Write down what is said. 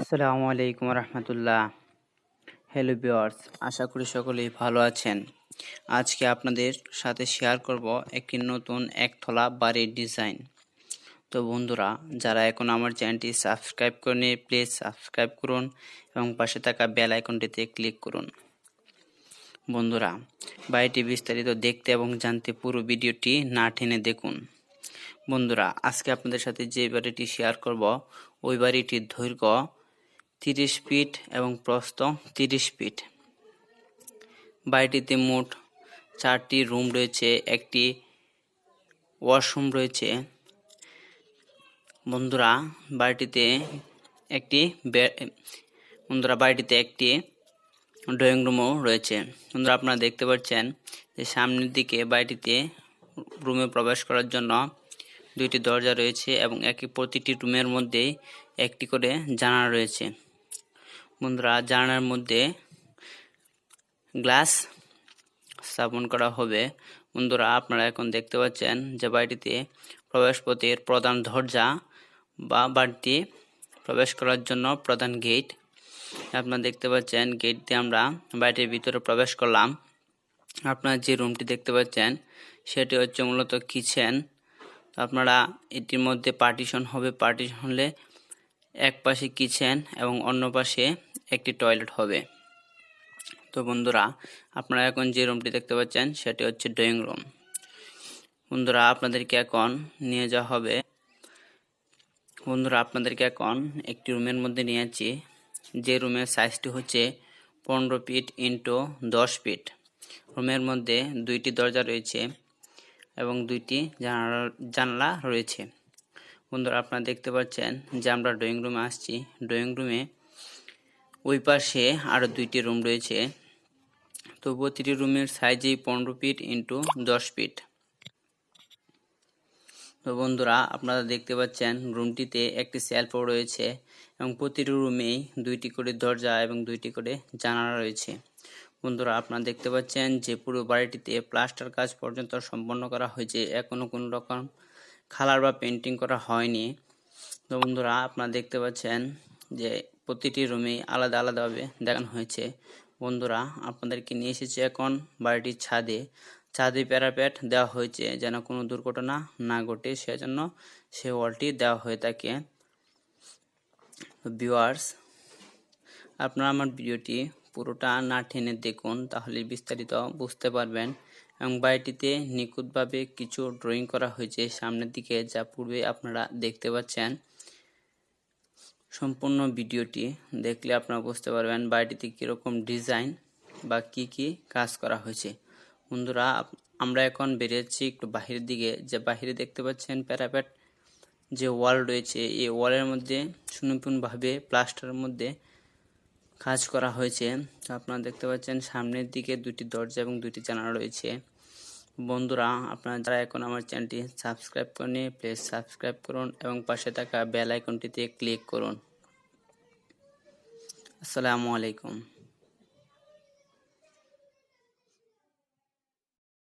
আসসালামু আলাইকুম রহমতুল্লাহ। Hello viewers আশা করি সকলেই ভালো আছেন। আজকে আপনাদের সাথে শেয়ার করব একটি নতুন একতলা বাড়ির ডিজাইন তো বন্ধুরা, যারা এখন আমার চ্যানেলটি সাবস্ক্রাইব করেনি প্লিজ সাবস্ক্রাইব করুন এবং পাশে থাকা বেল আইকনটিতে ক্লিক করুন। বন্ধুরা, বাড়িটি বিস্তারিত দেখতে এবং জানতে পুরো ভিডিওটি না টেনে দেখুন। বন্ধুরা, আজকে আপনাদের সাথে যে বাড়িটি শেয়ার করব, ওই বাড়িটির দৈর্ঘ্য তিরিশ ফিট এবং প্রস্থ তিরিশ ফিট। বাড়িটিতে মোট চারটি রুম রয়েছে, একটি ওয়াশরুম রয়েছে। বন্ধুরা, বাড়িটিতে একটি বন্ধুরা, বাড়িটিতে একটি ড্রয়িং রুমও রয়েছে। বন্ধুরা, আপনারা দেখতে পাচ্ছেন যে সামনের দিকে বাড়িটিতে রুমে প্রবেশ করার জন্য দুইটি দরজা রয়েছে এবং একই প্রতিটি রুমের মধ্যে একটি করে জানালা রয়েছে। বন্ধুরা জানালার মধ্যে গ্লাস স্থাপন করা হবে। বন্ধুরা, আপনারা এখন দেখতে পাচ্ছেন যে বাড়িটিতে প্রবেশপথের প্রধান দরজা বা বাড়িতে প্রবেশ করার জন্য প্রধান গেট। আপনারা দেখতে পাচ্ছেন গেট দিয়ে আমরা বাড়িটির ভিতরে প্রবেশ করলাম। আপনারা যে রুমটি দেখতে পাচ্ছেন, সেটি হচ্ছে মূলত কিচেন। আপনারা এটির মধ্যে পার্টিশন হবে। পার্টিশন হলে এক পাশে কিচেন এবং অন্য পাশে একটি টয়লেট হবে। তো বন্ধুরা, আপনারা এখন যে রুমটি দেখতে পাচ্ছেন, সেটি হচ্ছে ড্রয়িং রুম বন্ধুরা, আপনাদেরকে এখন নিয়ে যাওয়া হবে। বন্ধুরা, আপনাদেরকে এখন একটি রুমের মধ্যে নিয়েছি যে রুমের সাইজটি হচ্ছে পনেরো ফিট ইন্টু দশ ফিট রুমের মধ্যে দুইটি দরজা রয়েছে এবং দুইটি জানলা রয়েছে। বন্ধুরা, আপনারা দেখতে পাচ্ছেন যে আমরা ড্রয়িং রুমে আসছি। ড্রয়িং রুমে ওই পাশে আরও দুইটি রুম রয়েছে। তো প্রতিটি রুমের সাইজেই পনেরো ফিট ইন্টু দশ ফিট তো বন্ধুরা, আপনারা দেখতে পাচ্ছেন রুমটিতে একটি সেলফও রয়েছে এবং প্রতিটি রুমেই দুইটি করে দরজা এবং দুইটি করে জানালা রয়েছে। বন্ধুরা, আপনারা দেখতে পাচ্ছেন যে পুরো বাড়িটিতে প্লাস্টার কাজ পর্যন্ত সম্পন্ন করা হয়েছে। এখনও কোনো রকম কালার বা পেন্টিং করা হয়নি। তো বন্ধুরা, আপনারা দেখতে পাচ্ছেন যে প্রতিটি রুমেই আলাদা আলাদাভাবে দেখানো হয়েছে। বন্ধুরা, আপনাদেরকে নিয়ে এসেছে এখন বাড়িটির ছাদে। ছাদে প্যারাপেট দেওয়া হয়েছে যেন কোনো দুর্ঘটনা না ঘটে, সেজন্য সে ওয়ালটি দেওয়া হয়ে থাকে। ভিউয়ার্স, আপনারা আমার ভিডিওটি পুরোটা না টেনে দেখুন, তাহলে বিস্তারিত বুঝতে পারবেন। এবং বাড়িটিতে নিখুঁতভাবে কিছু ড্রয়িং করা হয়েছে সামনের দিকে, যা পূর্বে আপনারা দেখতে পাচ্ছেন। সম্পূর্ণ ভিডিওটি দেখলে আপনারা বুঝতে পারবেন বাড়িটিতে কীরকম ডিজাইন বা কি কি কাজ করা হয়েছে। বন্ধুরা আমরা এখন বেরিয়েছি একটু বাহিরের দিকে। যে বাহিরে দেখতে পাচ্ছেন প্যারাপেট যে ওয়াল রয়েছে, এই ওয়ালের মধ্যে সুনিপুণভাবে প্লাস্টারের মধ্যে কাজ করা হয়েছে। তো আপনারা দেখতে পাচ্ছেন সামনের দিকে দুটি দরজা এবং দুটি জানালা রয়েছে। বন্ধুরা, আপনারা যারা এখন আমার চ্যানেলটি সাবস্ক্রাইব করেনি প্লিজ সাবস্ক্রাইব করুন এবং পাশে থাকা বেল আইকনটিতে ক্লিক করুন। আসসালামু আলাইকুম।